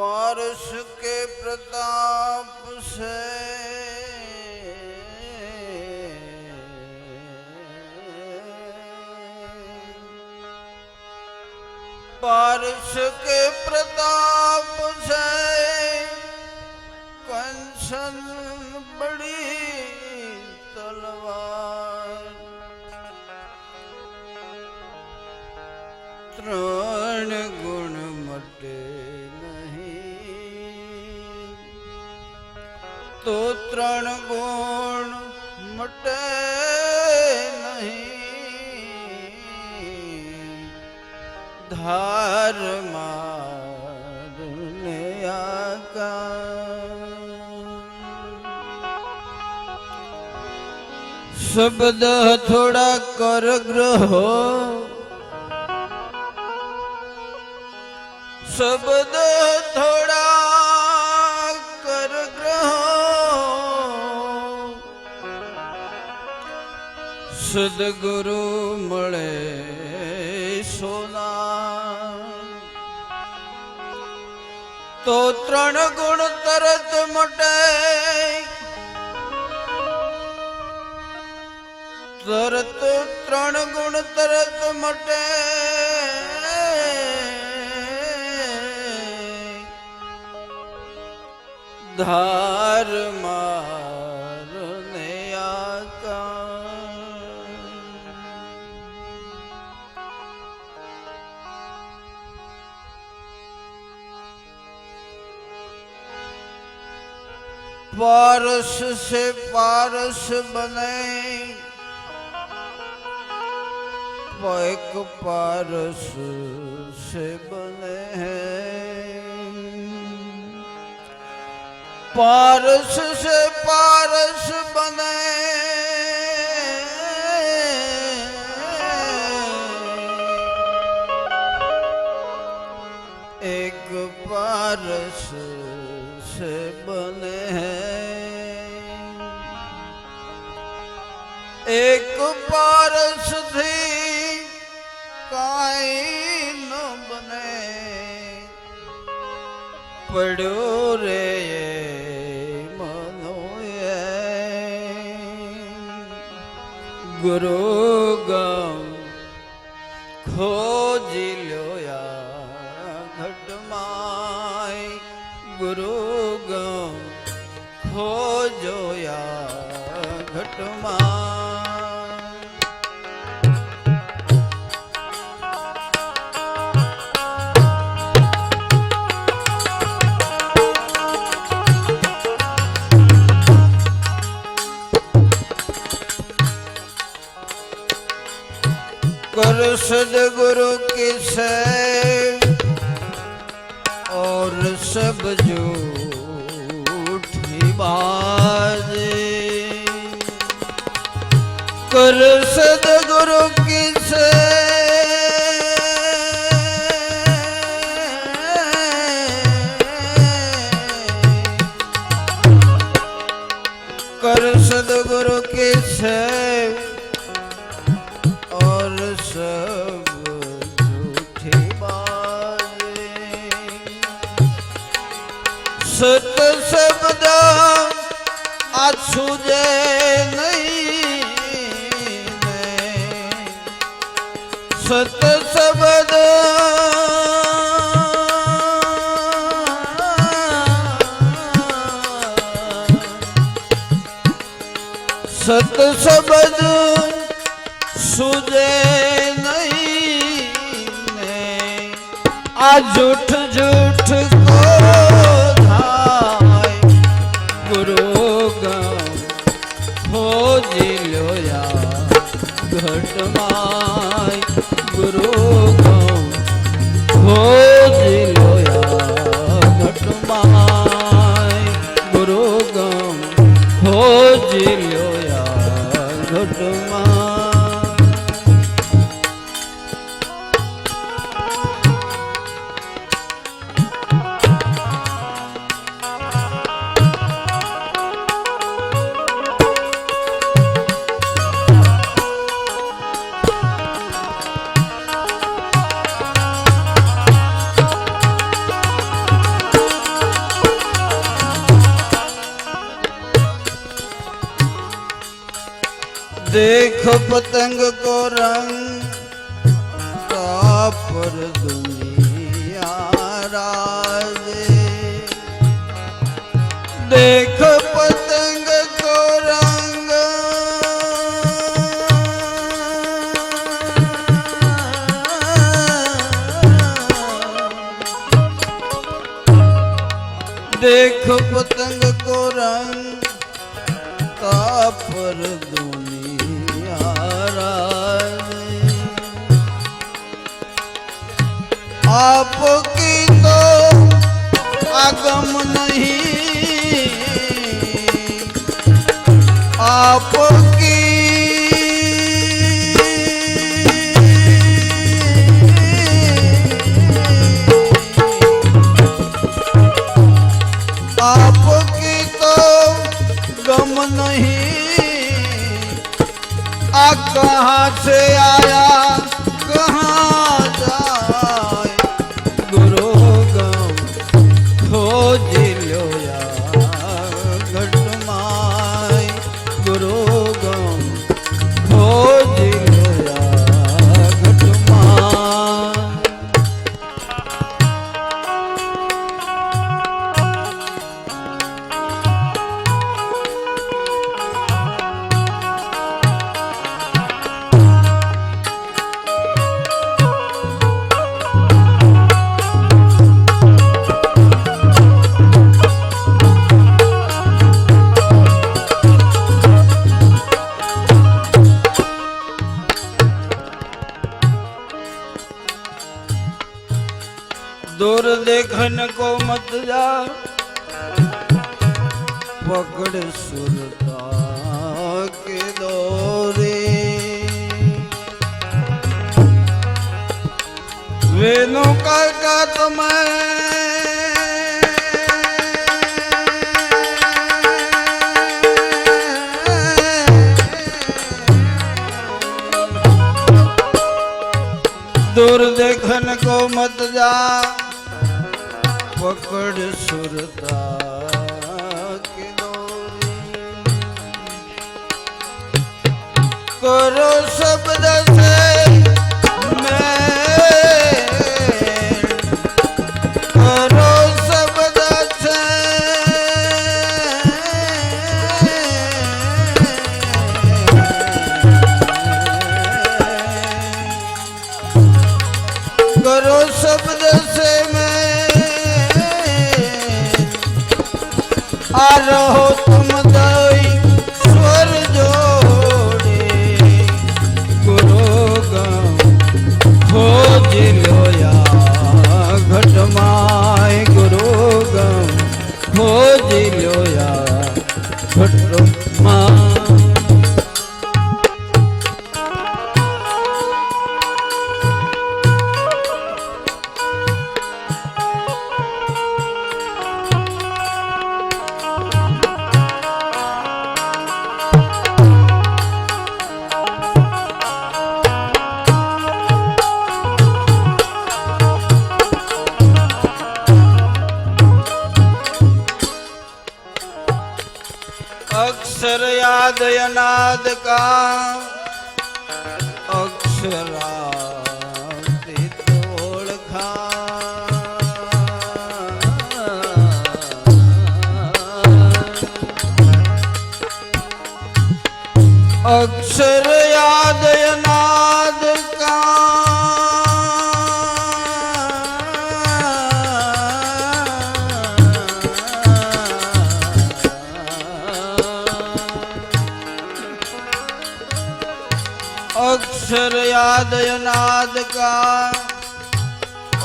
पारस के प्रताप से पारस के प्रताप से कंसन बड़ी तलवार त्रण તો ત્રણ ગુણ મટે નહીં. ધાર મારને આકા શબ્દ થોડા કર ગ્રહો. શબ્દ સદગુરુ મળે સોના તો ત્રણ ગુણ તરત મટે. તરત ત્રણ ગુણ તરત મટે. ધાર पारस से पारस बने पैक पारस से बने हैं पारस से पारस बने एक पारस પારસથી કાંઈ ન બને. પડ્યો રે મનોએ ગુરુ ગમ ખોજી લોયા ઘટમાય. ગુરુ ગમ ખોજોયા ઘટમાં सदगुरु की से और सब झूठी बाजे कर सदगुरु की સત શબ્દ સુજે નહીં. આ જૂઠ જૂઠ કો થાય. ગુરુ ગમ યા ઘટમાય. ગુરુ ગમ ખોજી ਤੰਗ ਕੋ ਰੰਗ ਤਾਪਰ ਦੁਨੀਆ ਰਾਜੇ। ਦੇਖ ਪਤੰਗ ਕੋ ਰੰਗ। ਦੇਖ ਪਤੰਗ ਕੋ ਰੰਗ ਤਾਪਰ ਦੁਨੀਆ दुनिया राजे आपकी तो आगम नहीं आपकी कहाँ से आया मत जा पकड़ सुरता के दौरे वेणु का का तुम्हें दूर देखन को मत जा પકડ સુરતા કરો શબ્દ છે. ਸਾਧ ਕਾ अक्षर याद अनाद का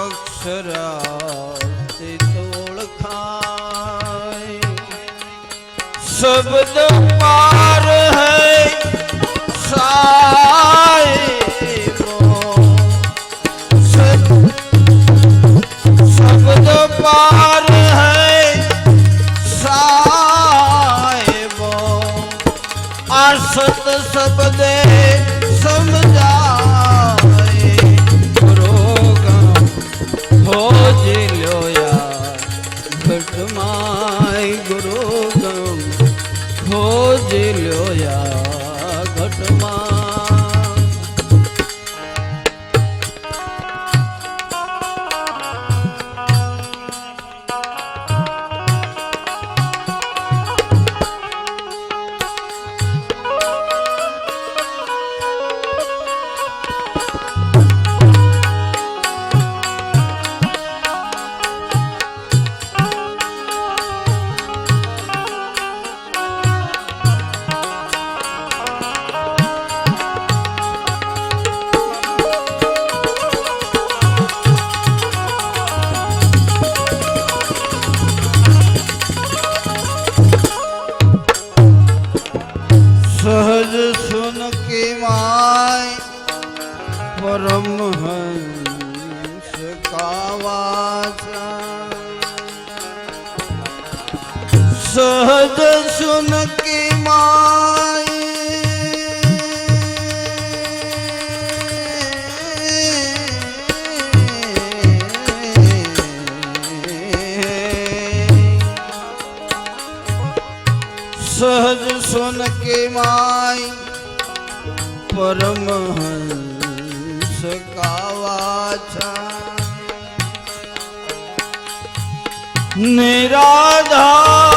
अक्षर आदि तोड़ खाए शब्द पार है साहिबो शब- शब्द पार है साहिबो आसत शब्द પરમહંસ કાવાછા નિરાધા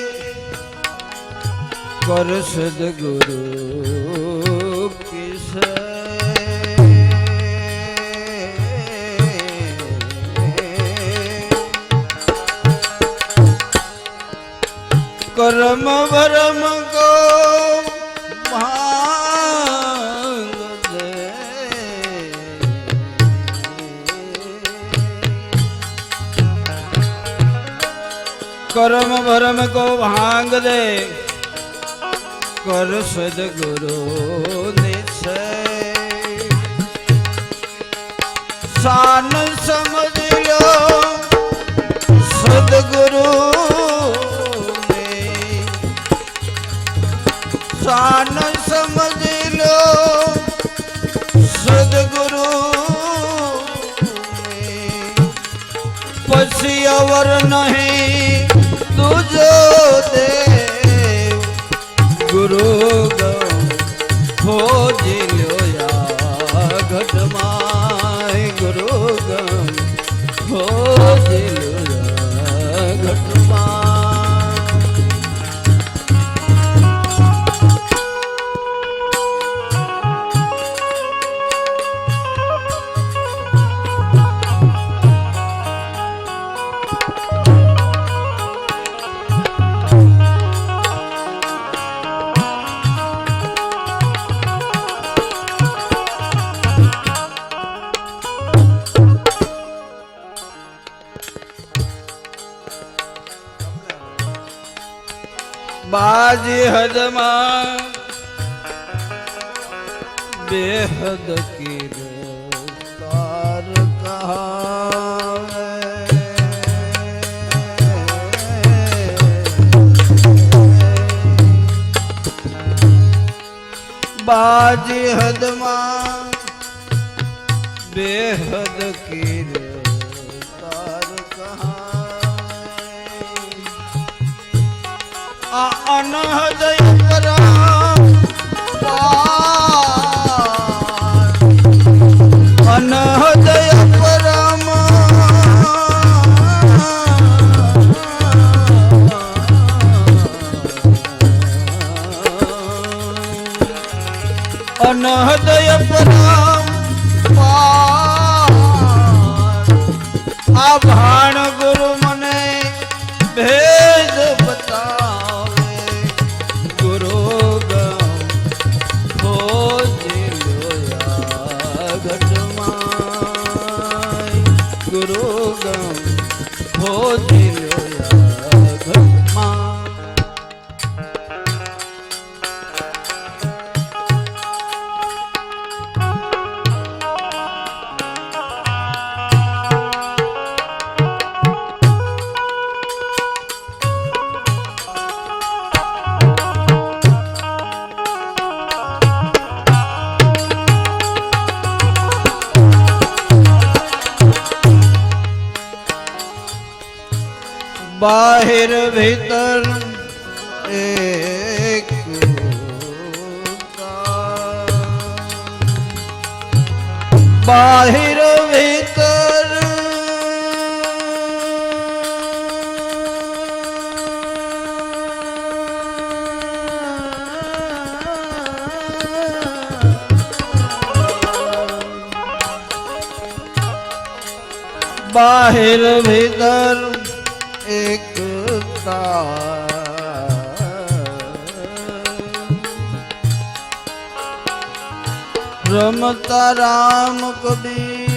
पर सदगुरु करम वरम को करम भरम को भाँग दे। કર સદગુરુ સાન સમજ લો સદગુરુ સાન સમજ લો સદગુરુ પછી અવર નહીં બાજી હદમાં બેહદ કીર તાર બાજી હદમાં બેહદ કીર અનહદય બાહિર ભીતર એકતા રમતા રામ કબીર.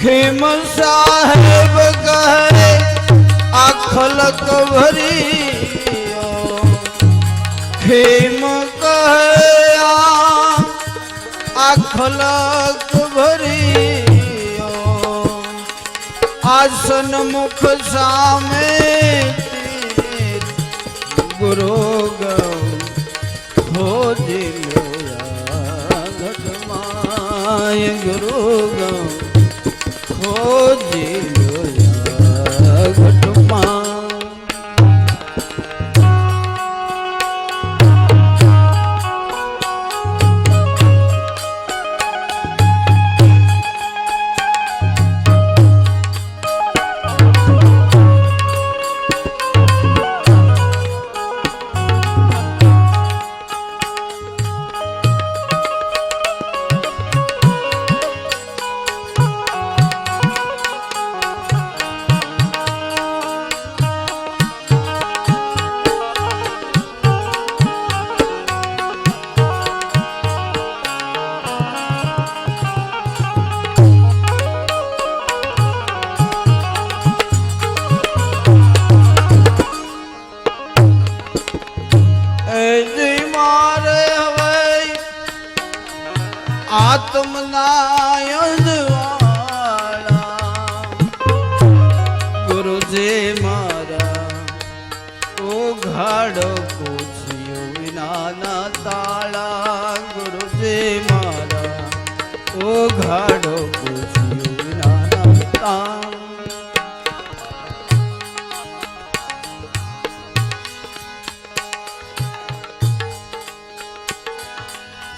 ખેમ સાહેબ કહે આખલ કવરી ખેમ આખલક ભરી આસન મુખ સામે ગુરુ ખોજી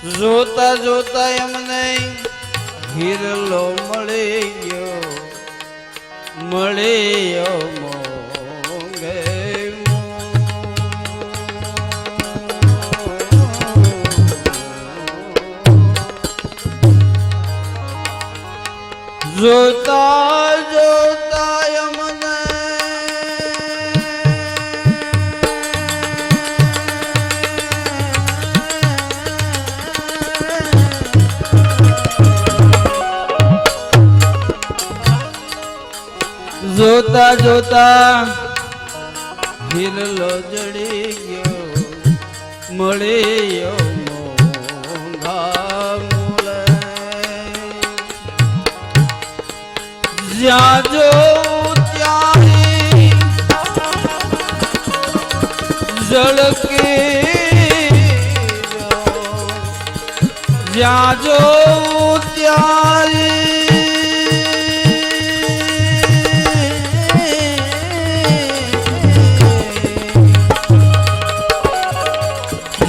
જોતા જોતા એમને હિરલો મળી ગયો મળી ગયો જોતા જોતા જોતા હિરલો જડી ગયો મળી ગયો જ્યાં જો ત્યાં ઝળકે જ્યાં જો ત્યારે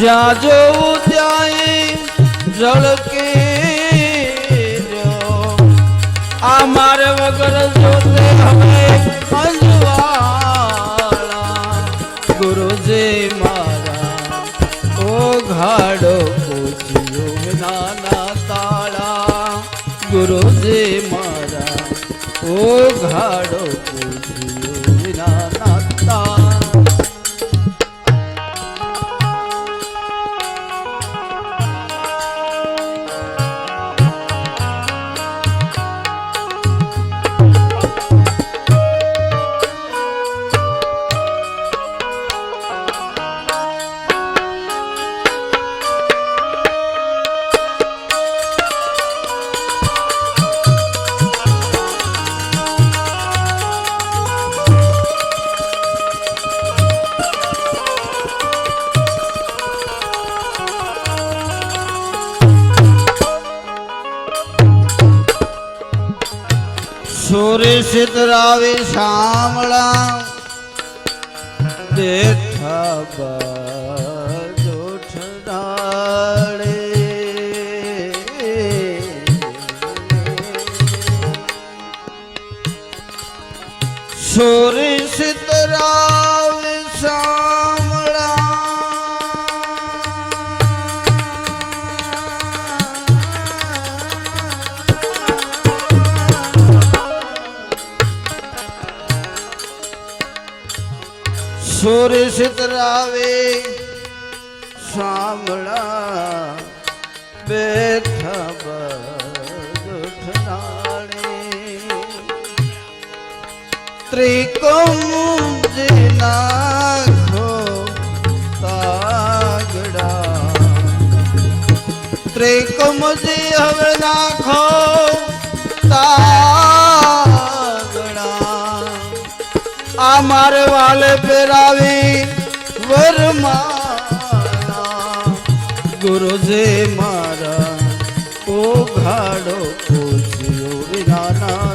જ્યાં જોઉં ત્યાં ઝળકે આ મારે વગર જોતે હવે અંજવાળા. ગુરુજી મારા, ઓ ઘાડો પૂછ્યો નાના તાળા. ગુરુજી મારા, ઓ ઘાડો સુરી સિતરાવી સાંભળા દેઠા બાજુ ઠડાળે સુરી સુરી સિતરાવે સાંભળા બેઠા બઠનાણે નાખો તાગડા. ત્રિકમજી હવે નાખો તાગડા આ મારે વાલે પહેરાવી વરમા. ગુરુજી મારા ઓ ઘાડો પૂછ્યો વિનાના